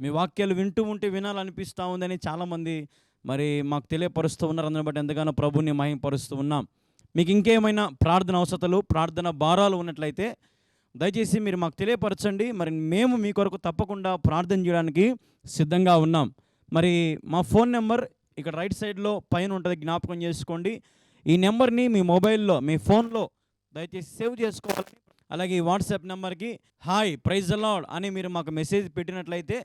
మీ వాక్యాలు వింటూ ఉంటే వినాలనిపిస్తూ ఉందని చాలామంది మరి మాకు తెలియపరుస్తూ ఉన్నారు. అందుని బట్టి ఎంతగానో ప్రభుని మహింపరుస్తూ ఉన్నాం. మీకు ఇంకేమైనా ప్రార్థన అవసరతలు ప్రార్థన భారాలు ఉన్నట్లయితే దయచేసి మీరు మాకు తెలియపరచండి. మరి మేము మీ కొరకు తప్పకుండా ప్రార్థన చేయడానికి సిద్ధంగా ఉన్నాం. మరి మా ఫోన్ నెంబర్ ఇక్కడ రైట్ సైడ్లో పైన ఉంటుంది జ్ఞాపకం చేసుకోండి. ఈ నెంబర్ని మీ మొబైల్లో మీ ఫోన్లో దయచేసి సేవ్ చేసుకోవాలి. అలాగే ఈ వాట్సాప్ నెంబర్కి హాయ్ ప్రైజ్ అలాడ్ అని మీరు మాకు మెసేజ్ పెట్టినట్లయితే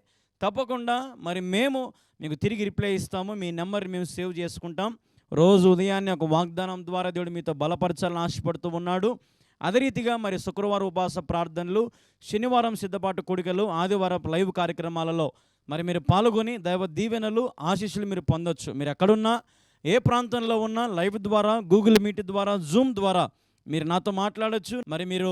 తప్పకుండా మరి మేము మీకు తిరిగి రిప్లై ఇస్తాము. మీ నెంబర్ మేము సేవ్ చేసుకుంటాం. రోజు ఉదయాన్నే ఒక వాగ్దానం ద్వారా దేవుడు మీతో బలపరచాలని ఆశపడుతూ ఉన్నాడు. అదే రీతిగా మరి శుక్రవారం ఉపవాస ప్రార్థనలు శనివారం సిద్ధపాటు కూడికలు ఆదివారం లైవ్ కార్యక్రమాలలో మరి మీరు పాల్గొని దైవ దీవెనలు ఆశీస్సులు మీరు పొందొచ్చు. మీరు ఎక్కడున్నా ఏ ప్రాంతంలో ఉన్నా లైవ్ ద్వారా గూగుల్ మీట్ ద్వారా జూమ్ ద్వారా మీరు నాతో మాట్లాడచ్చు. మరి మీరు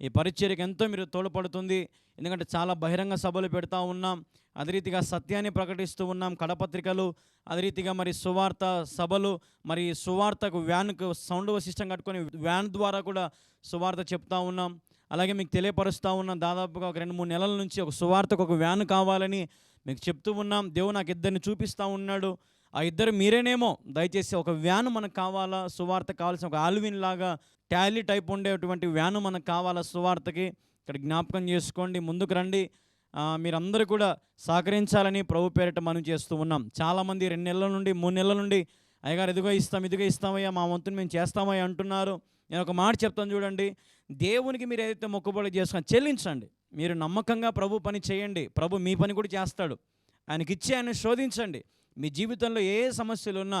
ఈ పరిచర్యకు ఎంతో మీరు తోడ్పడుతుంది. ఎందుకంటే చాలా బహిరంగ సభలు పెడతా ఉన్నాం. అదే రీతిగా సత్యాన్ని ప్రకటిస్తూ ఉన్నాం. కడపత్రికలు అదే రీతిగా మరి సువార్త సభలు మరి సువార్తకు వ్యాన్కు సౌండ్ సిస్టమ్ కట్టుకొని వ్యాన్ ద్వారా కూడా సువార్త చెప్తా ఉన్నాం. అలాగే మీకు తెలియపరుస్తూ ఉన్నాం. దాదాపుగా ఒక రెండు మూడు నెలల నుంచి ఒక సువార్తకు ఒక వ్యాన్ కావాలని మీకు చెప్తూ ఉన్నాం. దేవుడు నాకు ఇద్దరిని చూపిస్తూ ఉన్నాడు. ఆ ఇద్దరు మీరేనేమో దయచేసి ఒక వ్యాన్ మనకు కావాలా? సువార్త కావాల్సిన ఒక ఆల్విన్ లాగా టాలీ టైప్ ఉండేటువంటి వ్యాను మనకు కావాలా సువార్తకి? ఇక్కడ జ్ఞాపకం చేసుకోండి ముందుకు రండి. మీరందరూ కూడా సహకరించాలని ప్రభు పేరిట మనం చేస్తూ ఉన్నాం. చాలామంది రెండు నెలల నుండి మూడు నెలల నుండి అయ్యగారు ఇదిగో ఇస్తాం ఇదిగో ఇస్తామయ్యా మా వంతుని మేము చేస్తామయ్యా అంటున్నారు. నేను ఒక మాట చెప్తాను చూడండి. దేవునికి మీరు ఏదైతే మొక్కుబడి చేసుకుని చెల్లించండి. మీరు నమ్మకంగా ప్రభు పని చేయండి. ప్రభు మీ పని కూడా చేస్తాడు. ఆయనకిచ్చి ఆయన శోధించండి. మీ జీవితంలో ఏ సమస్యలు ఉన్నా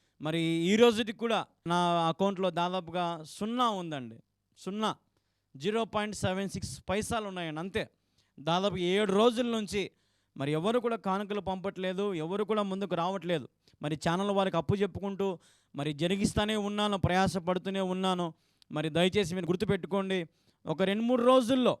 మరి ఈ రోజుకి కూడా నా అకౌంట్లో దాదాపుగా సున్నా ఉందండి. సున్నా. జీరో పాయింట్ సెవెన్ సిక్స్ పైసాలు ఉన్నాయండి అంతే. దాదాపు ఏడు రోజుల నుంచి మరి ఎవరు కూడా కానుకలు పంపట్లేదు ఎవరు కూడా ముందుకు రావట్లేదు. మరి ఛానల్ వారికి అప్పు చెప్పుకుంటూ మరి జరిగిస్తూనే ఉన్నాను ప్రయాసపడుతూనే ఉన్నాను. మరి దయచేసి మీరు గుర్తుపెట్టుకోండి ఒక రెండు మూడు రోజుల్లో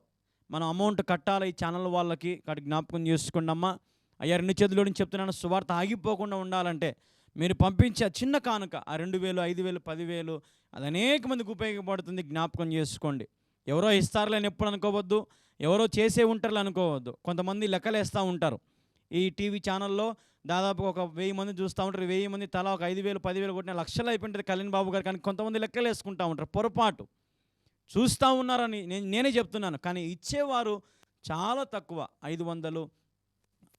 మనం అమౌంట్ కట్టాలి ఈ ఛానల్ వాళ్ళకి. ఇక్కడ జ్ఞాపకం చేసుకోండి అమ్మా అయ్యా రెండు చేతుల్లో చెప్తున్నాను సువార్త ఆగిపోకుండా ఉండాలంటే మీరు పంపించే చిన్న కానుక ఆ రెండు వేలు ఐదు వేలు పదివేలు అది అనేక మందికి ఉపయోగపడుతుంది జ్ఞాపకం చేసుకోండి. ఎవరో ఇస్తారులేని ఎప్పుడు అనుకోవద్దు ఎవరో చేసే ఉంటారు అనుకోవద్దు. కొంతమంది లెక్కలేస్తూ ఉంటారు. ఈ టీవీ ఛానల్లో దాదాపు ఒక వెయ్యి మంది చూస్తూ ఉంటారు. వెయ్యి మంది తలా ఒక ఐదు వేలు పదివేలు కొట్టిన లక్షలు అయిపోయింటుంది కళ్యాణ్ బాబు గారు. కానీ కొంతమంది లెక్కలు వేసుకుంటూ ఉంటారు. పొరపాటు. చూస్తూ ఉన్నారని నేను నేనే చెప్తున్నాను. కానీ ఇచ్చేవారు చాలా తక్కువ. ఐదు వందలు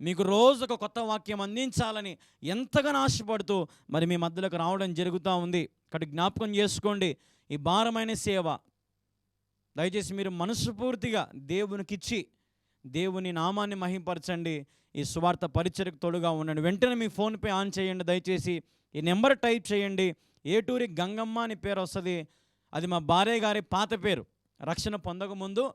మీకు రోజు ఒక కొత్త వాక్యం అందించాలని ఎంతగానో ఆశపడుతూ మరి మీ మధ్యలోకి రావడం జరుగుతూ ఉంది. కాబట్టి జ్ఞాపకం చేసుకోండి. ఈ భారమైన సేవ దయచేసి మీరు మనస్ఫూర్తిగా దేవునికిచ్చి దేవుని నామాన్ని మహింపరచండి. ఈ సువార్త పరిచయకు తోడుగా ఉండండి. వెంటనే మీ ఫోన్పే ఆన్ చేయండి. దయచేసి ఈ నెంబర్ టైప్ చేయండి. ఏటూరి గంగమ్మ అని పేరు వస్తుంది. అది మా భార్య గారి పాత పేరు. రక్షణ పొందకముందు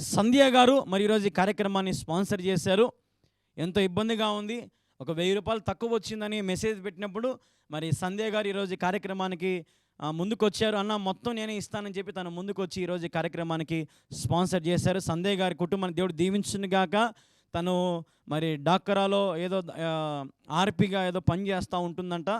సంధ్య గారు మరి ఈరోజు ఈ కార్యక్రమాన్ని స్పాన్సర్ చేశారు. ఎంతో ఇబ్బందిగా ఉంది. ఒక వెయ్యి రూపాయలు తక్కువ వచ్చిందని మెసేజ్ పెట్టినప్పుడు మరి సంధ్య గారు ఈరోజు కార్యక్రమానికి ముందుకొచ్చారు. అన్న మొత్తం నేనే ఇస్తానని చెప్పి తను ముందుకొచ్చి ఈరోజు కార్యక్రమానికి స్పాన్సర్ చేశారు. సంధ్య గారి కుటుంబాన్ని దేవుడు దీవించును గాక. తను మరి డాక్రాలో ఏదో ఆర్పిగా ఏదో పని చేస్తూ ఉంటుందంట.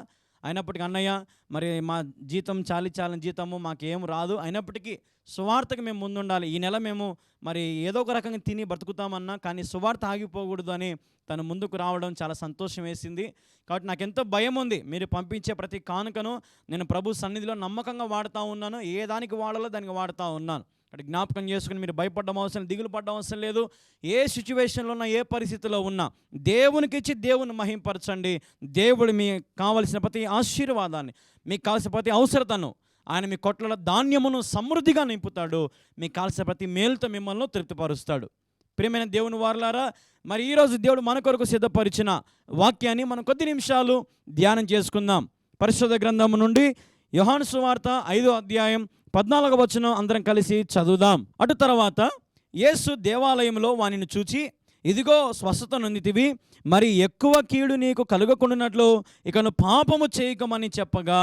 అయినప్పటికీ అన్నయ్య మరి మా జీతం చాలి చాలని జీతము మాకేం రాదు. అయినప్పటికీ సువార్తకు మేము ముందుండాలి. ఈ నెల మేము మరి ఏదో ఒక రకంగా తిని బ్రతుకుతామన్నా కానీ సువార్త ఆగిపోకూడదు అని తను ముందుకు రావడం చాలా సంతోషం వేసింది. కాబట్టి నాకు ఎంతో భయం ఉంది. మీరు పంపించే ప్రతి కానుకను నేను ప్రభు సన్నిధిలో నమ్మకంగా వాడుతూ ఉన్నాను. ఏ దానికి వాడాలో దానికి వాడుతూ ఉన్నాను. అక్కడ జ్ఞాపకం చేసుకుని మీరు భయపడడం అవసరం దిగులు పడడం అవసరం లేదు. ఏ సిచ్యువేషన్లో ఉన్నా ఏ పరిస్థితిలో ఉన్నా దేవునికి ఇచ్చి దేవుని మహింపరచండి. దేవుడు మీ కావలసిన ప్రతి ఆశీర్వాదాన్ని మీకు కావలసిన ప్రతి అవసరతను ఆయన మీ కొట్ల ధాన్యమును సమృద్ధిగా నింపుతాడు. మీకు కావలసిన ప్రతి మేలుతో మిమ్మల్ని తృప్తిపరుస్తాడు. ప్రియమైన దేవుని వారలారా మరి ఈరోజు దేవుడు మన కొరకు సిద్ధపరిచిన వాక్యాన్ని మనం కొద్ది నిమిషాలు ధ్యానం చేసుకుందాం. పరిశుద్ధ గ్రంథము నుండి యోహాను సువార్త ఐదో అధ్యాయం పద్నాలుగు వచనం అందరం కలిసి చదువుదాం. అటు తర్వాత యేసు దేవాలయంలో వానిని చూచి ఇదిగో స్వస్థత నొందితివి మరి ఎక్కువ కీడు నీకు కలుగకుండానట్లు ఇకను పాపము చేయకమని చెప్పగా.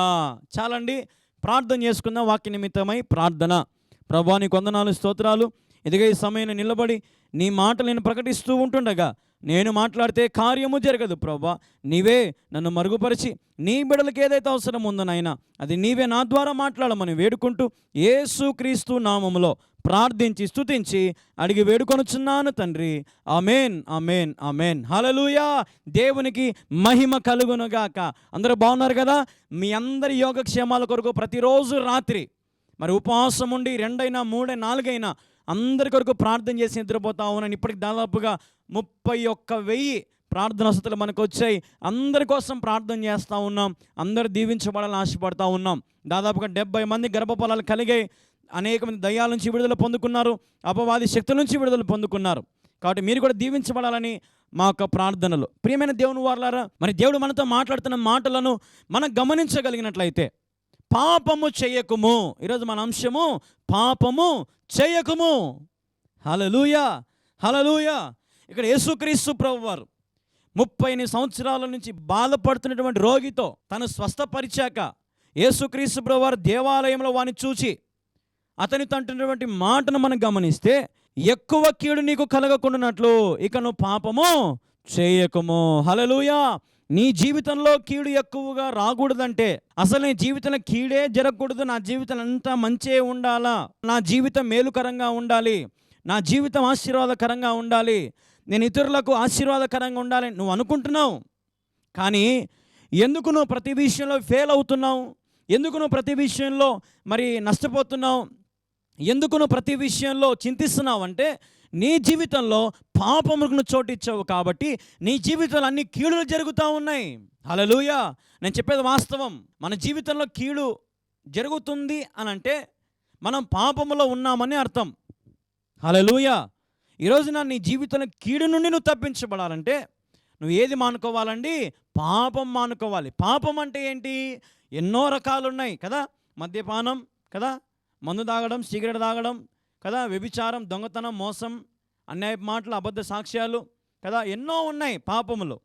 చాలండి ప్రార్థన చేసుకుందాం వాక్య నిమిత్తమై ప్రార్థన. ప్రభా కొందనాలు స్తోత్రాలు. ఇదిగో ఈ సమయం నిలబడి నీ మాటలు నేను ప్రకటిస్తూ ఉంటుండగా నేను మాట్లాడితే కార్యము జరగదు ప్రభా. నీవే నన్ను మరుగుపరిచి నీ బిడలకు ఏదైతే అవసరం ఉందో అది నీవే నా ద్వారా మాట్లాడమని వేడుకుంటూ ఏసు క్రీస్తు నామములో ప్రార్థించి స్తుతించి అడిగి వేడుకొనుచున్నాను తండ్రి. అమేన్ అమేన్ అమేన్ హలలుయా దేవునికి మహిమ కలుగునుగాక. అందరూ బాగున్నారు కదా? మీ అందరి యోగక్షేమాల కొరకు ప్రతిరోజు రాత్రి మరి ఉపవాసం ఉండి రెండైనా మూడైనా నాలుగైనా అందరి కొరకు ప్రార్థన చేసి నిద్రపోతా ఉన్నాను. ఇప్పటికి దాదాపుగా ముప్పై ఒక్క వెయ్యి ప్రార్థన వసతులు మనకు వచ్చాయి. అందరి కోసం ప్రార్థన చేస్తూ ఉన్నాం. అందరూ దీవించబడాలని ఆశపడతా ఉన్నాం. దాదాపుగా డెబ్బై మంది గర్భఫలాలు కలిగాయి. అనేక మంది దయ్యాల నుంచి విడుదల పొందుకున్నారు. అపవాది శక్తుల నుంచి విడుదల పొందుకున్నారు. కాబట్టి మీరు కూడా దీవించబడాలని మా యొక్క ప్రార్థనలు. ప్రియమైన దేవుని వారలారా మరి దేవుడు మనతో మాట్లాడుతున్న మాటలను మనం గమనించగలిగినట్లయితే పాపము చేయకుము. ఈరోజు మన అంశము పాపము చేయకుము. హలలుయ హలలుయ ఇక్కడ యేసుక్రీస్తు ప్రభు వారు ముప్పై ఎనిమిది సంవత్సరాల నుంచి బాధపడుతున్నటువంటి రోగితో తను స్వస్థపరిచాక యేసుక్రీస్తు ప్రభువారు దేవాలయంలో వాని చూచి అతని తంటున్నటువంటి మాటను మనం గమనిస్తే ఎక్కువ కీడు నీకు కలగకుండానట్లు ఇక నువ్వు పాపము చేయకము. హలలుయా నీ జీవితంలో కీడు ఎక్కువగా రాకూడదంటే అసలు నీ జీవితంలో కీడే జరగకూడదు. నా జీవితం అంతా మంచే ఉండాలా? నా జీవితం మేలుకరంగా ఉండాలి. నా జీవితం ఆశీర్వాదకరంగా ఉండాలి. నేను ఇతరులకు ఆశీర్వాదకరంగా ఉండాలి. నువ్వు అనుకుంటున్నావు. కానీ ఎందుకు నువ్వు ప్రతి విషయంలో ఫెయిల్ అవుతున్నావు? ఎందుకు నువ్వు ప్రతి విషయంలో మరి నష్టపోతున్నావు? ఎందుకు నువ్వు ప్రతి విషయంలో చింతిస్తున్నావు? అంటే నీ జీవితంలో పాపమును చోటిచ్చావు కాబట్టి నీ జీవితంలో అన్ని కీడులు జరుగుతూ ఉన్నాయి. హలలుయా నేను చెప్పేది వాస్తవం. మన జీవితంలో కీడు జరుగుతుంది అని అంటే మనం పాపములో ఉన్నామని అర్థం. హలలుయా ఈరోజున నీ జీవితంలో కీడు నుండి నువ్వు తప్పించబడాలంటే నువ్వు ఏది మానుకోవాలండి? పాపం మానుకోవాలి. పాపం అంటే ఏంటి? ఎన్నో రకాలు ఉన్నాయి కదా. మద్యపానం కదా. మందు తాగడం సిగరెట్ తాగడం కదా వ్యభిచారం దొంగతనం మోసం అన్యాయ మాటలు అబద్ధ సాక్ష్యాలు కదా ఎన్నో ఉన్నాయి పాపములు.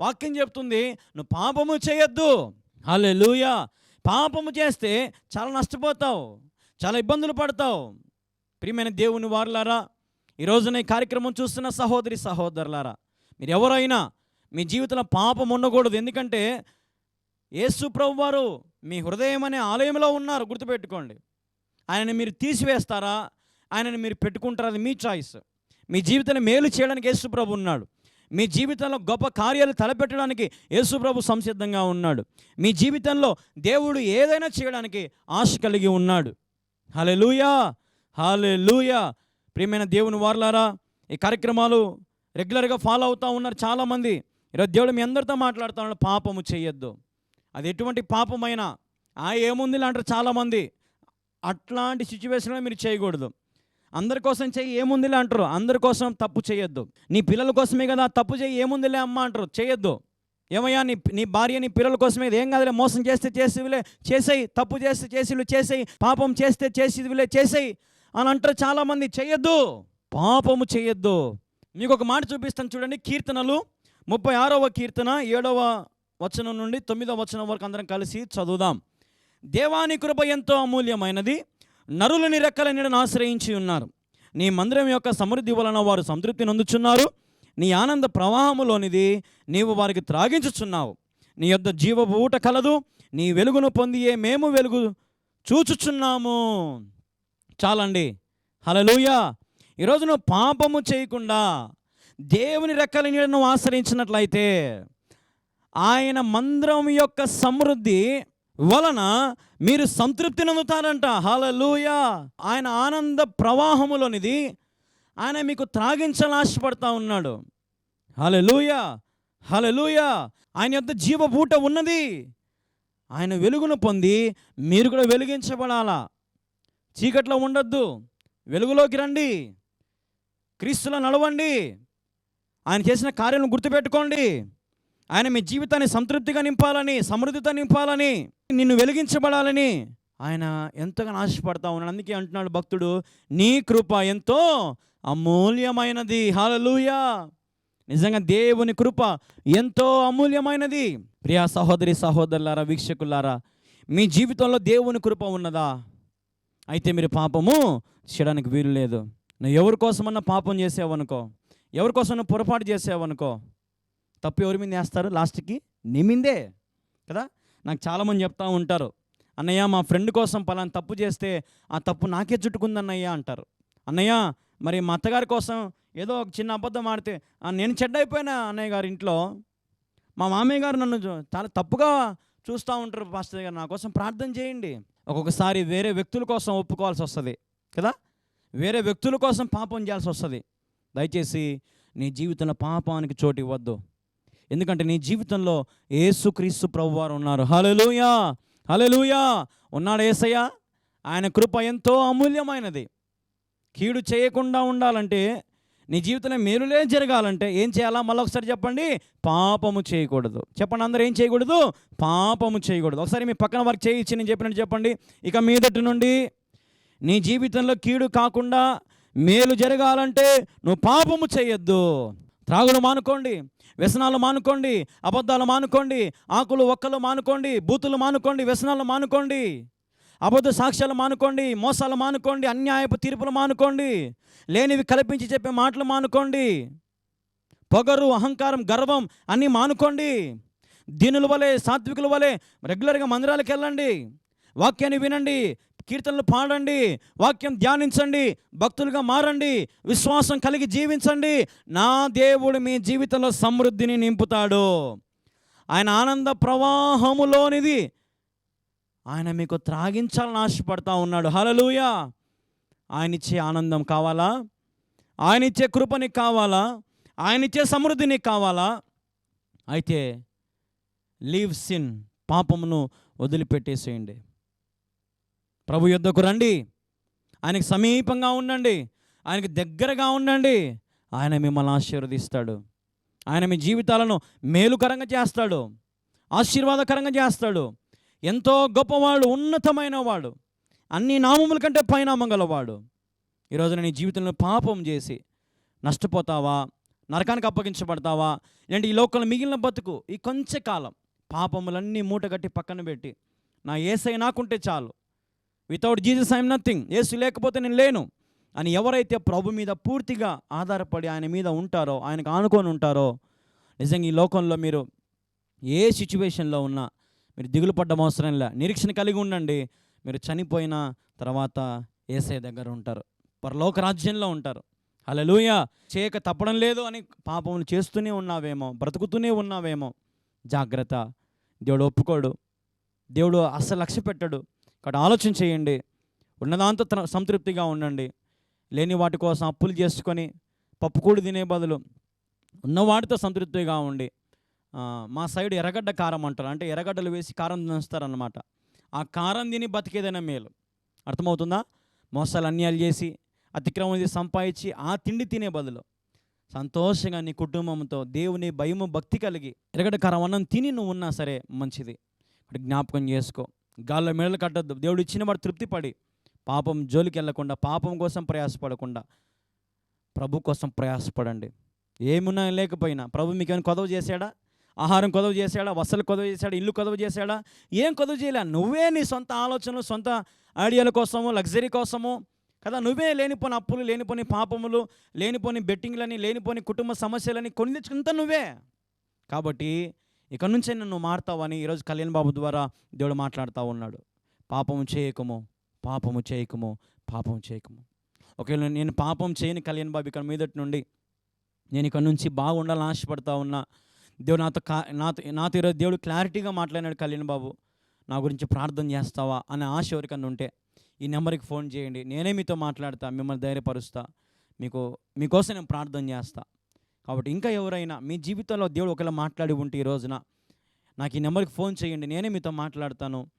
వాక్యం చెప్తుంది నువ్వు పాపము చేయొద్దు. హల్లెలూయా. పాపము చేస్తే చాలా నష్టపోతావు చాలా ఇబ్బందులు పడతావు. ప్రియమైన దేవుని వారులారా ఈరోజున ఈ కార్యక్రమం చూస్తున్న సహోదరి సహోదరులారా మీరు ఎవరైనా మీ జీవితంలో పాపం ఉండకూడదు. ఎందుకంటే యేసు ప్రభు వారు మీ హృదయం అనే ఆలయంలో ఉన్నారు గుర్తుపెట్టుకోండి. ఆయనని మీరు తీసివేస్తారా? ఆయనని మీరు పెట్టుకుంటారు అది మీ చాయిస్ మీ జీవితాన్ని మేలు చేయడానికి యేసుప్రభు ఉన్నాడు. మీ జీవితంలో గొప్ప కార్యాలు తలపెట్టడానికి యేసుప్రభు సంసిద్ధంగా ఉన్నాడు. మీ జీవితంలో దేవుడు ఏదైనా చేయడానికి ఆశ కలిగి ఉన్నాడు. హలెలూయా హలెలూయా ప్రియమైన దేవుని వారలారా ఈ కార్యక్రమాలు రెగ్యులర్గా ఫాలో అవుతూ ఉన్నారు చాలామంది. ఈరోజు దేవుడు మీ అందరితో మాట్లాడుతున్నాడు పాపము చేయొద్దు. అది ఎటువంటి పాపమైనా ఆ ఏముంది అంటారు చాలామంది. అట్లాంటి సిచ్యువేషన్లో మీరు చేయకూడదు. అందరి కోసం చేయి ఏముందిలే అంటారు. అందరి కోసం తప్పు చేయొద్దు. నీ పిల్లల కోసమే కదా తప్పు చేయి ఏముందిలే అమ్మ అంటారు. చేయొద్దు. ఏమయ్యా నీ నీ భార్య నీ పిల్లల కోసమే ఏం కాదులే మోసం చేస్తే చేసేవిలే చేసేయి తప్పు చేస్తే చేసివిలే చేసేయి పాపం చేస్తే చేసేవిలే చేసేయి అని అంటారు చాలామంది. చేయొద్దు. పాపము చేయొద్దు. మీకు ఒక మాట చూపిస్తాను చూడండి. కీర్తనలు ముప్పై ఆరవ కీర్తన ఏడవ వచనం నుండి తొమ్మిదవ వచనం వరకు అందరం కలిసి చదువుదాం. దేవాని కృప ఎంతో అమూల్యమైనది. నరులని రెక్కల నీడను ఆశ్రయించి ఉన్నారు. నీ మందిరం యొక్క సమృద్ధి వలన వారు సంతృప్తి నొందుచున్నారు. నీ ఆనంద ప్రవాహములోనిది నీవు వారికి త్రాగించుచున్నావు. నీ యొద్ద జీవబూట ఊట కలదు. నీ వెలుగును పొందియే మేము వెలుగు చూచుచున్నాము. చాలండి. హలలుయా ఈరోజు నువ్వు పాపము చేయకుండా దేవుని రెక్కల నీడను ఆశ్రయించినట్లయితే ఆయన మందిరం యొక్క సమృద్ధి వలన మీరు సంతృప్తి నొందుతారంట. హలలుయా ఆయన ఆనంద ప్రవాహములోనిది ఆయన మీకు త్రాగించాలని ఆశపడతా ఉన్నాడు. హలలుయా హలలుయా ఆయన యొక్క జీవబూట ఉన్నది. ఆయన వెలుగును పొంది మీరు కూడా వెలిగించబడాలా. చీకట్లో ఉండొద్దు. వెలుగులోకి రండి. క్రీస్తులో నడవండి. ఆయన చేసిన కార్యాలను గుర్తుపెట్టుకోండి. ఆయన మీ జీవితాన్ని సంతృప్తిగా నింపాలని సమృద్ధితో నింపాలని నిన్ను వెలిగించబడాలని ఆయన ఎంతగానో ఆశపడతా ఉన్నాడు. అందుకే అంటున్నాడు భక్తుడు నీ కృప ఎంతో అమూల్యమైనది. హాలలుయా నిజంగా దేవుని కృప ఎంతో అమూల్యమైనది. ప్రియా సహోదరి సహోదరులారా వీక్షకులారా మీ జీవితంలో దేవుని కృప ఉన్నదా? అయితే మీరు పాపము చేయడానికి వీలు లేదు. నువ్వు ఎవరి కోసమన్నా పాపం చేసావనుకో ఎవరి కోసం పొరపాటు చేసావనుకో తప్పు ఎవరి మీద వేస్తారు? లాస్ట్కి నీ మీదే. కదా? నాకు చాలామంది చెప్తా ఉంటారు. అన్నయ్య మా ఫ్రెండ్ కోసం పలానా తప్పు చేస్తే ఆ తప్పు నాకే చుట్టుకుందన్నయ్య అంటారు. అన్నయ్య మరి మా అత్తగారి కోసం ఏదో ఒక చిన్న అబద్ధం ఆడితే నేను చెడ్డ అన్నయ్య గారి ఇంట్లో. మా మామయ్య గారు నన్ను చాలా తప్పుగా చూస్తూ ఉంటారు పాస్టర్ గారు. నా కోసం ప్రార్థన చేయండి. ఒక్కొక్కసారి వేరే వ్యక్తుల కోసం ఒప్పుకోవాల్సి వస్తుంది. కదా? వేరే వ్యక్తుల కోసం పాపం చేయాల్సి వస్తుంది. దయచేసి నీ జీవితంలో పాపానికి చోటు ఇవ్వద్దు. ఎందుకంటే నీ జీవితంలో ఏసుక్రీస్తు ప్రభువారు ఉన్నారు. హలలుయా హలలుయా ఉన్నాడు ఏసయ్యా? ఆయన కృప ఎంతో అమూల్యమైనది. కీడు చేయకుండా ఉండాలంటే నీ జీవితంలో మేలులే జరగాలంటే ఏం చేయాలా? మళ్ళీ ఒకసారి చెప్పండి. పాపము చేయకూడదు. చెప్పండి అందరూ ఏం చేయకూడదు? పాపము చేయకూడదు. ఒకసారి మీ పక్కన వర్క్ చేయించి నేను చెప్పినట్టు చెప్పండి. ఇక మీదటి నుండి నీ జీవితంలో కీడు కాకుండా మేలు జరగాలంటే నువ్వు పాపము చేయొద్దు. త్రాగుడు మానుకోండి. వ్యసనాలు మానుకోండి అబద్ధాలు మానుకోండి ఆకులు ఒక్కలు మానుకోండి బూతులు మానుకోండి వ్యసనాలు మానుకోండి అబద్ధ సాక్ష్యాలు మానుకోండి మోసాలు మానుకోండి అన్యాయపు తీర్పులు మానుకోండి లేనివి కల్పించి చెప్పే మాటలు మానుకోండి పొగరు అహంకారం గర్వం అన్నీ మానుకోండి దీనుల వలె సాత్వికుల వలె రెగ్యులర్గా మందిరాలకు వెళ్ళండి వాక్యాన్ని వినండి కీర్తనలు పాడండి వాక్యం ధ్యానించండి భక్తులుగా మారండి విశ్వాసం కలిగి జీవించండి. నా దేవుడు మీ జీవితంలో సమృద్ధిని నింపుతాడు. ఆయన ఆనంద ప్రవాహములోనిది. ఆయన మీకు త్రాగించాలని ఆశపడతా ఉన్నాడు. హలలుయ ఆయన ఇచ్చే ఆనందం కావాలా? ఆయన ఇచ్చే కృపని కావాలా? ఆయన ఇచ్చే సమృద్ధిని కావాలా? అయితే లీవ్ సిన్ పాపమును వదిలిపెట్టేసేయండి. ప్రభు యుద్ధకు రండి. ఆయనకి సమీపంగా ఉండండి. ఆయనకి దగ్గరగా ఉండండి. ఆయన మిమ్మల్ని ఆశీర్వదిస్తాడు. ఆయన మీ జీవితాలను మేలుకరంగా చేస్తాడు. ఆశీర్వాదకరంగా చేస్తాడు. ఎంతో గొప్పవాడు ఉన్నతమైన వాడు అన్ని నామముల కంటే పైనామం గలవాడు. ఈరోజు నీ జీవితంలో పాపం చేసి నష్టపోతావా? నరకానికి అప్పగించబడతావా? ఇలాంటి ఈ లోకంలో మిగిలిన బతుకు ఈ కొంచెం కాలం పాపములన్నీ మూటగట్టి పక్కన పెట్టి నా ఏసై నాకుంటే చాలు. వితౌట్ జీసస్ ఐఎమ్ నథింగ్ ఏసు లేకపోతే నేను లేను. అని ఎవరైతే ప్రభు మీద పూర్తిగా ఆధారపడి ఆయన మీద ఉంటారో ఆయనకు ఆనుకొని ఉంటారో నిజంగా ఈ లోకంలో మీరు ఏ సిచ్యువేషన్లో ఉన్నా మీరు దిగులు పడ్డం అవసరం లే. నిరీక్షణ కలిగి ఉండండి. మీరు చనిపోయిన తర్వాత ఏసై దగ్గర ఉంటారు. పరలోక రాజ్యంలో ఉంటారు. హల్లెలూయ! చేయక తప్పడం లేదు అని పాపములు చేస్తూనే ఉన్నావేమో బ్రతుకుతూనే ఉన్నావేమో. జాగ్రత్త. దేవుడు ఒప్పుకోడు. దేవుడు అస్సలు లక్ష్య పెట్టడు కాబట్టి ఆలోచన చేయండి. ఉన్నదాంతో తన- సంతృప్తిగా ఉండండి. లేని వాటి కోసం అప్పులు చేసుకొని పప్పుకూడి తినే బదులు ఉన్నవాటితో సంతృప్తిగా ఉండి మా సైడ్ ఎర్రగడ్డ కారం అంటారు. అంటే ఎర్రగడ్డలు వేసి కారం దంచుతారన్నమాట. ఆ కారం తిని బతికేదైనా మేలు. అర్థమవుతుందా? మోసాలు అన్యాలు చేసి అతిక్రమం చేసి సంపాదించి ఆ తిండి తినే బదులు సంతోషంగా నీ కుటుంబంతో దేవుని భయము భక్తి కలిగి ఎరగడ కారం అన్నం తిని నువ్వు ఉన్నా సరే మంచిది. జ్ఞాపకం చేసుకో. గాల్లో మెడలు కట్టద్దు. దేవుడు ఇచ్చిన వాడు తృప్తి పడి పాపం జోలికి వెళ్ళకుండా పాపం కోసం ప్రయాసపడకుండా ప్రభు కోసం ప్రయాసపడండి. ఏమున్నా లేకపోయినా ప్రభు మీకు ఏమైనా కొదవ చేశాడా? ఆహారం కొదవ చేశాడా? వసలు కొదవ చేశాడా? ఇల్లు కొదవ చేశాడా? ఏం కొదవ చేయలే. నువ్వే నీ సొంత ఆలోచనలు సొంత ఐడియాల కోసము లగ్జరీ కోసము కదా నువ్వే లేనిపోని అప్పులు లేనిపోని పాపములు లేనిపోని బెట్టింగ్లని లేనిపోని కుటుంబ సమస్యలని కొని తెచ్చుకుంటా నువ్వే. కాబట్టి ఇక నుంచే నన్ను మారుతావని ఈరోజు కళ్యాణ్ బాబు ద్వారా దేవుడు మాట్లాడుతూ ఉన్నాడు. పాపము చేయకము పాపము చేయకము పాపం చేయకము. ఒకవేళ నేను పాపం చేయని కళ్యాణ్ బాబు ఇక్కడ మీదటి నుండి నేను ఇక్కడ నుంచి బాగుండాలని ఆశపడతా ఉన్నా దేవుడు నాతో కా నాతో నాతో ఈరోజు దేవుడు క్లారిటీగా మాట్లాడినాడు కళ్యాణ్ బాబు. నా గురించి ప్రార్థన చేస్తావా? అనే ఆశ ఎవరికన్నా ఉంటే ఈ నెంబర్కి ఫోన్ చేయండి. నేనే మీతో మాట్లాడతా మిమ్మల్ని ధైర్యపరుస్తా మీకు మీకోసం నేను ప్రార్థన చేస్తా. కాబట్టి ఇంకా ఎవరైనా మీ జీవితంలో దేవుడు ఒకవేళ మాట్లాడి ఉంటే ఈ రోజున నాకు ఈ నెంబర్కి ఫోన్ చేయండి నేనే మీతో మాట్లాడతాను.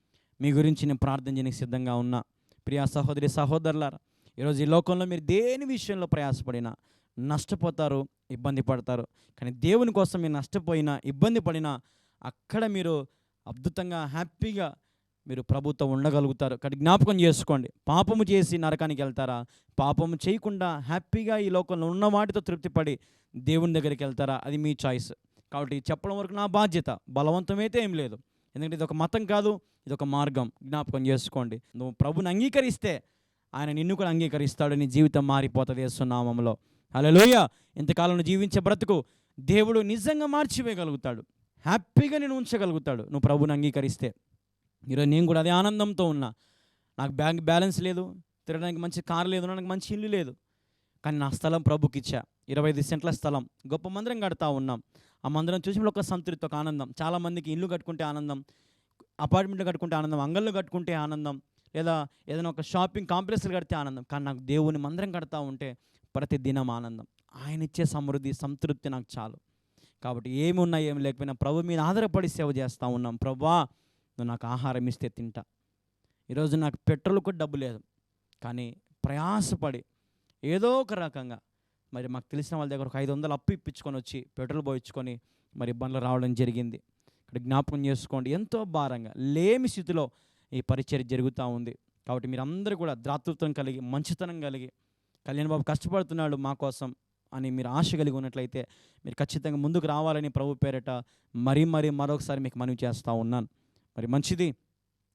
మీ గురించి నేను ప్రార్థన చేయడానికి సిద్ధంగా ఉన్నా. ప్రియా సహోదరి సహోదరులారా ఈరోజు ఈ లోకంలో మీరు దేని విషయంలో ప్రయాసపడినా నష్టపోతారు ఇబ్బంది పడతారు. కానీ దేవుని కోసం మీరు నష్టపోయినా ఇబ్బంది పడినా అక్కడ మీరు అద్భుతంగా హ్యాపీగా మీరు ప్రభుతో ఉండగలుగుతారు. కానీ జ్ఞాపకం చేసుకోండి. పాపము చేసి నరకానికి వెళ్తారా? పాపము చేయకుండా హ్యాపీగా ఈ లోకంలో ఉన్న వాటితో తృప్తిపడి దేవుని దగ్గరికి వెళ్తారా? అది మీ చాయిస్. కాబట్టి చెప్పడం వరకు నా బాధ్యత. బలవంతమైతే ఏం లేదు. ఎందుకంటే ఇది ఒక మతం కాదు ఇది ఒక మార్గం. జ్ఞాపకం చేసుకోండి. నువ్వు ప్రభుని అంగీకరిస్తే ఆయన నిన్ను కూడా అంగీకరిస్తాడు. నీ జీవితం మారిపోతుంది వేస్తున్నామంలో అలా ఇంతకాలం ఇంతకాలంలో జీవించే బ్రతుకు దేవుడు నిజంగా మార్చివేయగలుగుతాడు. హ్యాపీగా నేను ఉంచగలుగుతాడు. నువ్వు ప్రభుని అంగీకరిస్తే. ఈరోజు నేను కూడా అదే ఆనందంతో ఉన్నా. నాకు బ్యాంక్ బ్యాలెన్స్ లేదు తిరగడానికి మంచి కారు లేదు నాకు మంచి ఇల్లు లేదు. కానీ నా స్థలం ప్రభుకి ఇచ్చా. ఇరవై ఐదు సెంట్ల స్థలం. గొప్ప మందిరం కడతా ఉన్నాం. ఆ మందిరం చూసినప్పుడు ఒక సంతృప్తి ఒక ఆనందం. చాలామందికి ఇల్లు కట్టుకుంటే ఆనందం అపార్ట్మెంట్లు కట్టుకుంటే ఆనందం అంగళ్ళు కట్టుకుంటే ఆనందం లేదా ఏదైనా ఒక షాపింగ్ కాంప్లెక్స్లు కడితే ఆనందం. కానీ నాకు దేవుని మందిరం కడతా ఉంటే ప్రతి దినం ఆనందం. ఆయన ఇచ్చే సమృద్ధి సంతృప్తి నాకు చాలు. కాబట్టి ఏమి ఉన్నా ఏమి లేకపోయినా ప్రభు మీద ఆధారపడి సేవ చేస్తూ ఉన్నాం. ప్రభా నువ్వు నాకు ఆహారం ఇస్తే తింటా. ఈరోజు నాకు పెట్రోల్ కూడా డబ్బు లేదు. కానీ ప్రయాసపడి ఏదో ఒక రకంగా మరి మాకు తెలిసిన వాళ్ళ దగ్గర ఒక ఐదు వందలు అప్పు ఇప్పించుకొని వచ్చి పెట్రోల్ పోయించుకొని మరి ఇబ్బందులు రావడం జరిగింది. ఇక్కడ జ్ఞాపకం చేసుకోండి ఎంతో భారంగా లేమి స్థితిలో ఈ పరిచర్య జరుగుతూ ఉంది. కాబట్టి మీరందరూ కూడా ద్రాతృత్వం కలిగి మంచితనం కలిగి కళ్యాణ్ బాబు కష్టపడుతున్నాడు మా కోసం అని మీరు ఆశ కలిగి ఉన్నట్లయితే మీరు ఖచ్చితంగా ముందుకు రావాలని ప్రభు పేరట మరీ మరీ మరొకసారి మీకు మనవి చేస్తూ ఉన్నాను. మరి మంచిది.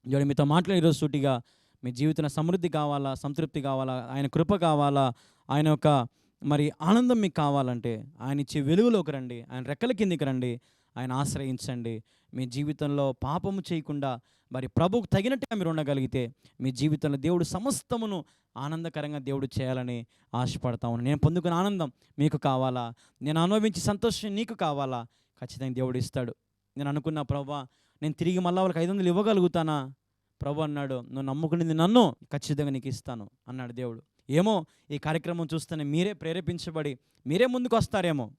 ఇవాళ మీతో మాట్లాడే ఈరోజు సూటిగా మీ జీవితంలో సమృద్ధి కావాలా సంతృప్తి కావాలా ఆయన కృప కావాలా ఆయన యొక్క మరి ఆనందం మీకు కావాలంటే ఆయన ఇచ్చే వెలుగులోకి రండి ఆయన రెక్కల కిందికి రండి ఆయన ఆశ్రయించండి. మీ జీవితంలో పాపము చేయకుండా మరి ప్రభుకు తగినట్టుగా మీరు ఉండగలిగితే మీ జీవితంలో దేవుడు సమస్తమును ఆనందకరంగా దేవుడు చేయాలని ఆశపడతాను నేను పొందుకున్న ఆనందం మీకు కావాలా? నేను అనుభవించి సంతోషం నీకు కావాలా? ఖచ్చితంగా దేవుడు ఇస్తాడు. నేను అనుకున్న ప్రభా నేను తిరిగి మళ్ళీ వాళ్ళకి ఐదు వందలు ఇవ్వగలుగుతానా? ప్రభు అన్నాడు నువ్వు నమ్ముకునేది నన్ను ఖచ్చితంగా నీకు ఇస్తాను అన్నాడు దేవుడు. ఏమో ఈ కార్యక్రమం చూస్తేనే మీరే ప్రేరేపించబడి మీరే ముందుకు వస్తారేమో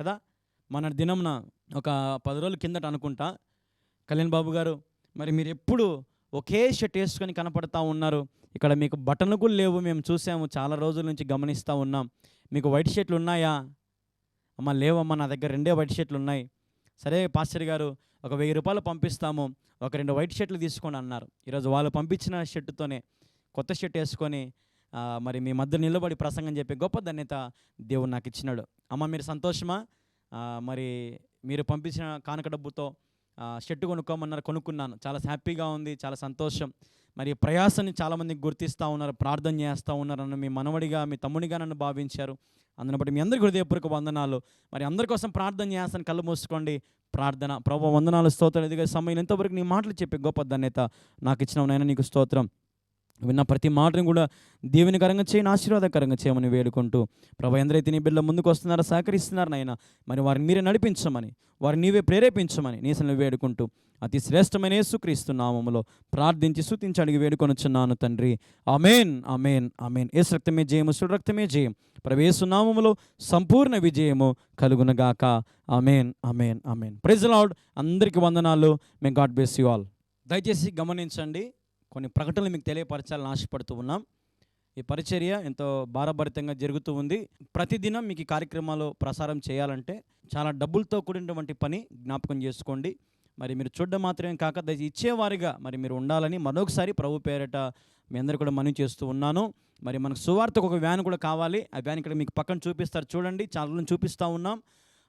కదా? మన దినంన ఒక పది రోజుల కిందట అనుకుంటా కళ్యాణ్ బాబు గారు మరి మీరు ఎప్పుడు ఒకే షర్ట్ వేసుకొని కనపడతా ఉన్నారు. ఇక్కడ మీకు బటన్లు కూడా లేవు మేము చూసాము చాలా రోజుల నుంచి గమనిస్తూ ఉన్నాం. మీకు వైట్ షర్ట్లు ఉన్నాయా? అమ్మ లేవమ్మా నా దగ్గర రెండే వైట్ షర్ట్లు ఉన్నాయి. సరే పాస్టర్ గారు ఒక వెయ్యి రూపాయలు పంపిస్తాము ఒక రెండు వైట్ షర్ట్లు తీసుకోండి అన్నారు. ఈరోజు వాళ్ళు పంపించిన షర్టుతోనే కొత్త షర్ట్ వేసుకొని మరి మీ మధ్య నిలబడి ప్రసంగం చెప్పే గొప్ప ధన్యత దేవుడు నాకు ఇచ్చినాడు. అమ్మ మీరు సంతోషమా? మరి మీరు పంపించిన కానుక డబ్బుతో షర్ట్ కొనుక్కోమన్నారు కొనుక్కున్నాను. చాలా హ్యాపీగా ఉంది చాలా సంతోషం. మరి ప్రయాసాన్ని చాలామందికి గుర్తిస్తూ ఉన్నారు ప్రార్థన చేస్తూ ఉన్నారు నన్ను మీ మనవడిగా మీ తమ్ముడిగా నన్ను భావించారు. అందుని బట్టి మీ అందరికీ హృదయపూర్వక వందనాలు. మరి అందరి కోసం ప్రార్థన చేస్తాను కళ్ళు మూసుకోండి. ప్రార్థన ప్రభు వందనాలు స్తోత్రం ఎదిగే సమయం ఎంతవరకు నీ మాటలు చెప్పి గొప్ప ధన్యత నాకు ఇచ్చిన నాయన నీకు స్తోత్రం. విన్న ప్రతి మాటను కూడా దీవెనికరంగా చేయని ఆశీర్వాదకరంగా చేయమని వేడుకుంటూ ప్రభు ఎందరైతే నీ బిడ్డ ముందుకు వస్తున్నారో సహకరిస్తున్నారు నాయన మరి వారిని మీరే నడిపించమని వారిని నీవే ప్రేరేపించమని నీసను వేడుకుంటూ అతి శ్రేష్టమైన యేసుక్రీస్తు నామములో ప్రార్థించి స్తుతించి అడిగి వేడుకొనుచున్నాను తండ్రి. అమేన్ అమేన్ అమేన్ ఏసు రక్తమే జయము సుడు రక్తమే జయం ప్రవేశు నామములో సంపూర్ణ విజయము కలుగునగాక. Amen amen amen praise Lord. అందరికీ వందనాలు. May God bless you all. దయచేసి గమనించండి కొన్ని ప్రకటనలు మీకు తెలియపరచాలని ఆశపడుతూ ఉన్నాం. ఈ పరిచర్య ఎంతో భారభరితంగా జరుగుతూ ఉంది. ప్రతిదినం మీకు ఈ కార్యక్రమాలు ప్రసారం చేయాలంటే చాలా డబ్బులతో కూడినటువంటి పని జ్ఞాపకం చేసుకోండి. మరి మీరు చూడడం మాత్రమే కాక ఇచ్చేవారిగా మరి మీరు ఉండాలని మరొకసారి ప్రభు పేరట మీ అందరు కూడా మనవి చేస్తూ ఉన్నాను. మరి మనకు సువార్తకు ఒక వ్యాన్ కూడా కావాలి. ఆ వ్యాన్ ఇక్కడ మీకు పక్కన చూపిస్తారు చూడండి. చాలా చూపిస్తూ ఉన్నాం.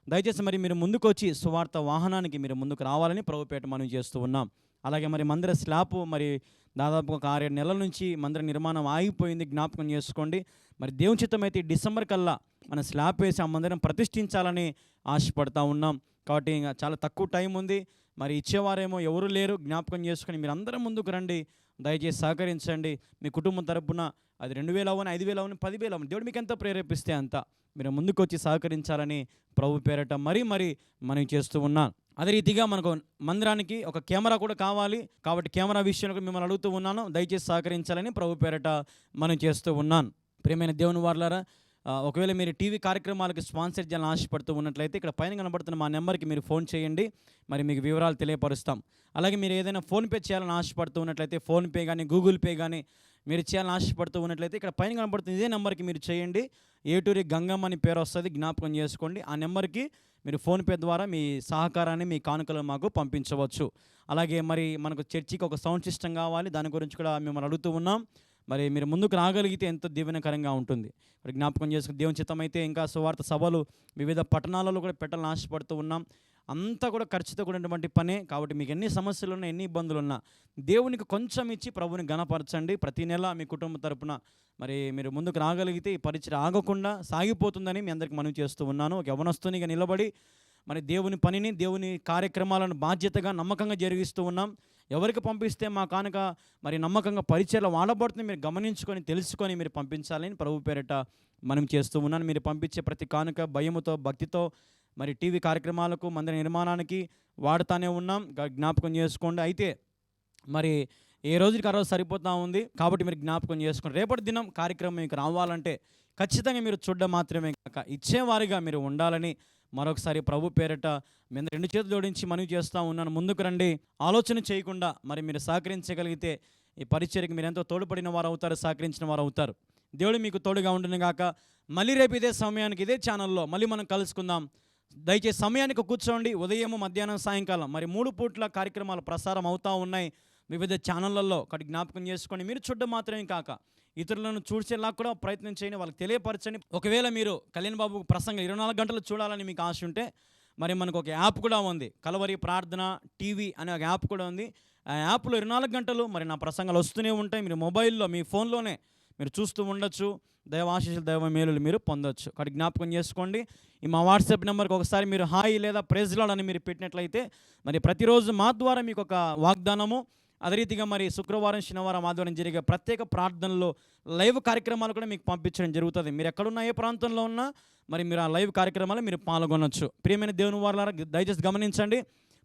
దయచేసి మరి మీరు ముందుకు వచ్చి సువార్త వాహనానికి మీరు ముందుకు రావాలని ప్రభుపేట మనవి చేస్తూ ఉన్నాం. అలాగే మరి మందిర స్లాబ్ మరి దాదాపు ఒక ఆరేడు నెలల నుంచి మందిర నిర్మాణం ఆగిపోయింది జ్ఞాపకం చేసుకోండి. మరి దేవుని చిత్తం అయితే ఈ డిసెంబర్ కల్లా మన స్లాబ్ వేసి ఆ మందిరం ప్రతిష్ఠించాలని ఆశపడతా ఉన్నాం. కాబట్టి ఇంకా చాలా తక్కువ టైం ఉంది. మరి ఇచ్చేవారేమో ఎవరు లేరు జ్ఞాపకం చేసుకొని మీరు అందరం ముందుకు రండి. దయచేసి సహకరించండి. మీ కుటుంబం తరపున అది రెండు వేలు అవని ఐదు వేలు అవని పదివేలు అవని దేవుడు మీకు ఎంత ప్రేరేపిస్తే అంత మీరు ముందుకు వచ్చి సహకరించాలని ప్రభు పేరట మరీ మరీ మనం చేస్తూ ఉన్నాను అదే రీతిగా మనకు మందిరానికి ఒక కెమెరా కూడా కావాలి. కాబట్టి కెమెరా విషయంలో మిమ్మల్ని అడుగుతూ ఉన్నాను. దయచేసి సహకరించాలని ప్రభు పేరట మనం చేస్తూ ఉన్నాను. ప్రియమైన దేవుని వార్లారా ఒకవేళ మీరు టీవీ కార్యక్రమాలకు స్పాన్సర్ చేయాలని ఆశపడుతూ ఉన్నట్లయితే ఇక్కడ పైన కనబడుతున్న మా నెంబర్కి మీరు ఫోన్ చేయండి. మరి మీకు వివరాలు తెలియపరుస్తాం. అలాగే మీరు ఏదైనా ఫోన్పే చేయాలని ఆశపడుతూ ఉన్నట్లయితే ఫోన్పే కానీ గూగుల్ పే కానీ మీరు చేయాలని ఆశపడుతూ ఉన్నట్లయితే ఇక్కడ పైన కనబడుతుంది ఇదే నెంబర్కి మీరు చేయండి. ఏటూరి గంగమ్మ అని పేరు వస్తుంది. జ్ఞాపకం చేసుకోండి. ఆ నెంబర్కి మీరు ఫోన్పే ద్వారా మీ సహకారాన్ని మీ కానుకలు మాకు పంపించవచ్చు. అలాగే మరి మనకు చర్చికి ఒక సౌండ్ సిస్టమ్ కావాలి దాని గురించి కూడా మిమ్మల్ని అడుగుతూ ఉన్నాం. మరి మీరు ముందుకు రాగలిగితే ఎంతో దీవెనకరంగా ఉంటుంది. మరి జ్ఞాపకం చేసుకుని దేవుని చిత్తం అయితే ఇంకా సువార్త సభలు వివిధ పట్టణాలలో కూడా పెట్టాలని ఆశపడుతూ ఉన్నాం. అంతా కూడా ఖర్చుతో కూడినటువంటి పనే. కాబట్టి మీకు ఎన్ని సమస్యలు ఉన్నా ఎన్ని ఇబ్బందులు ఉన్నా దేవునికి కొంచెం ఇచ్చి ప్రభుని గణపరచండి ప్రతి నెల మీ కుటుంబ తరపున మరి మీరు ముందుకు రాగలిగితే ఈ పరిచయం ఆగకుండా సాగిపోతుందని మీ అందరికి మనవి చేస్తూ ఉన్నాను. ఒక యవనస్తునిగా నిలబడి మరి దేవుని పనిని దేవుని కార్యక్రమాలను బాధ్యతగా నమ్మకంగా జరిగిస్తూ ఉన్నాం. ఎవరికి పంపిస్తే మా కానుక మరి నమ్మకంగా పరిచయలు వాడబడుతుంది మీరు గమనించుకొని తెలుసుకొని మీరు పంపించాలని ప్రభు పేరిట మనం చేస్తూ ఉన్నాను. మీరు పంపించే ప్రతి కానుక భయముతో భక్తితో మరి టీవీ కార్యక్రమాలకు మందిర నిర్మాణానికి వాడుతానే ఉన్నాం. జ్ఞాపకం చేసుకోండి. అయితే మరి ఏ రోజుకి ఆ రోజు సరిపోతూ ఉంది కాబట్టి మీరు జ్ఞాపకం చేసుకోండి. రేపటి దినం కార్యక్రమం మీకు రావాలంటే ఖచ్చితంగా మీరు చూడడం మాత్రమే కాక ఇచ్చేవారిగా మీరు ఉండాలని మరొకసారి ప్రభు పేరట మేము రెండు చేతులు జోడించి మనవి చేస్తూ ఉన్నాను. ముందుకు రండి. ఆలోచన చేయకుండా మరి మీరు సహకరించగలిగితే ఈ పరిచర్కి మీరు ఎంతో తోడ్పడిన వారు అవుతారు సహకరించిన వారు అవుతారు. దేవుడు మీకు తోడుగా ఉండను గాక. మళ్ళీ రేపు ఇదే సమయానికి ఇదే ఛానల్లో మళ్ళీ మనం కలుసుకుందాం. దయచేసి సమయానికి కూర్చోండి. ఉదయం మధ్యాహ్నం సాయంకాలం. మరి మూడు పూట్ల కార్యక్రమాలు ప్రసారం అవుతూ ఉన్నాయి. వివిధ ఛానళ్ళల్లో ఒకటి జ్ఞాపకం చేసుకోండి. మీరు చూడడం మాత్రమే కాక ఇతరులను చూసేలా కూడా ప్రయత్నం చేయండి. వాళ్ళకి తెలియపరచండి. ఒకవేళ మీరు కళ్యాణ్ బాబు ప్రసంగం ఇరవై నాలుగు గంటలు చూడాలని మీకు ఆశ ఉంటే మరి మనకు ఒక యాప్ కూడా ఉంది. కలవరి ప్రార్థన టీవీ అనే ఒక యాప్ కూడా ఉంది. ఆ యాప్లో ఇరవై నాలుగు గంటలు మరి నా ప్రసంగాలు వస్తూనే ఉంటాయి. మీరు మొబైల్లో మీ ఫోన్లోనే మీరు చూస్తూ ఉండొచ్చు. దైవ దైవ మేలులు మీరు పొందొచ్చు. కాబట్టి జ్ఞాపకం చేసుకోండి. ఈ మా వాట్సాప్ నెంబర్కి ఒకసారి మీరు హాయ్ లేదా ప్రెజ్లాడ్ అని మీరు పెట్టినట్లయితే మరి ప్రతిరోజు మా ద్వారా మీకు ఒక వాగ్దానము. అదే రీతిగా మరి శుక్రవారం శనివారం ఆదివారం జరిగే ప్రత్యేక ప్రార్థనలో లైవ్ కార్యక్రమాలు కూడా మీకు పంపించడం జరుగుతుంది. మీరు ఎక్కడున్నా ఏ ప్రాంతంలో ఉన్నా మరి మీరు ఆ లైవ్ కార్యక్రమాలు మీరు పాల్గొనొచ్చు. ప్రియమైన దేవుని వారులారా దయచేసి గమనించండి.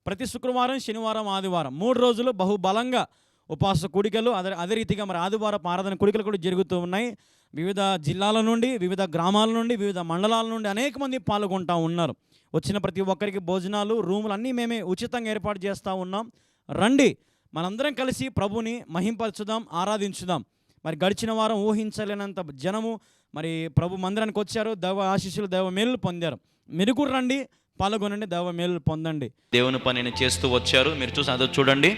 ప్రతి శుక్రవారం శనివారం ఆదివారం మూడు రోజులు బహుబలంగా ఉపవాస కూడికలు అదే అదే రీతిగా మరి ఆదివారం ఆరాధన కూడికలు కూడా జరుగుతూ ఉన్నాయి. వివిధ జిల్లాల నుండి వివిధ గ్రామాల నుండి వివిధ మండలాల నుండి అనేక మంది పాల్గొంటూ ఉన్నారు. వచ్చిన ప్రతి ఒక్కరికి భోజనాలు రూములు అన్నీ మేమే ఉచితంగా ఏర్పాటు చేస్తూ ఉన్నాం. రండి మనందరం కలిసి ప్రభుని మహింపరచుదాం ఆరాధించుదాం. మరి గడిచిన వారం ఊహించలేనంత జనము మరి ప్రభు మందిరానికి వచ్చారు దైవ ఆశీస్సులు దైవ మేలు పొందారు. మీరు కూడా రండి పాల్గొనండి దైవ మేలు పొందండి. దేవుని పనిని చేస్తూ వచ్చారు. మీరు చూసి అదో చూడండి.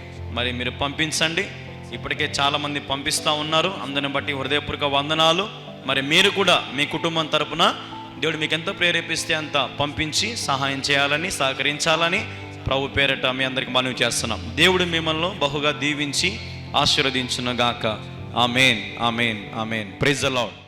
మరి మీరు పంపించండి. ఇప్పటికే చాలామంది పంపిస్తూ ఉన్నారు. అందరిని బట్టి హృదయపూర్వక వందనాలు. మరి మీరు కూడా మీ కుటుంబం తరపున దేవుడు మీకు ఎంత ప్రేరేపిస్తే అంత పంపించి సహాయం చేయాలని సహకరించాలని ప్రభు పేరట మీ అందరికి మనవి చేస్తున్నాం. దేవుడు మిమ్మల్ని బహుగా దీవించి ఆశీర్వదించునుగాక. Amen amen amen. ప్రైజ్ అలాడ్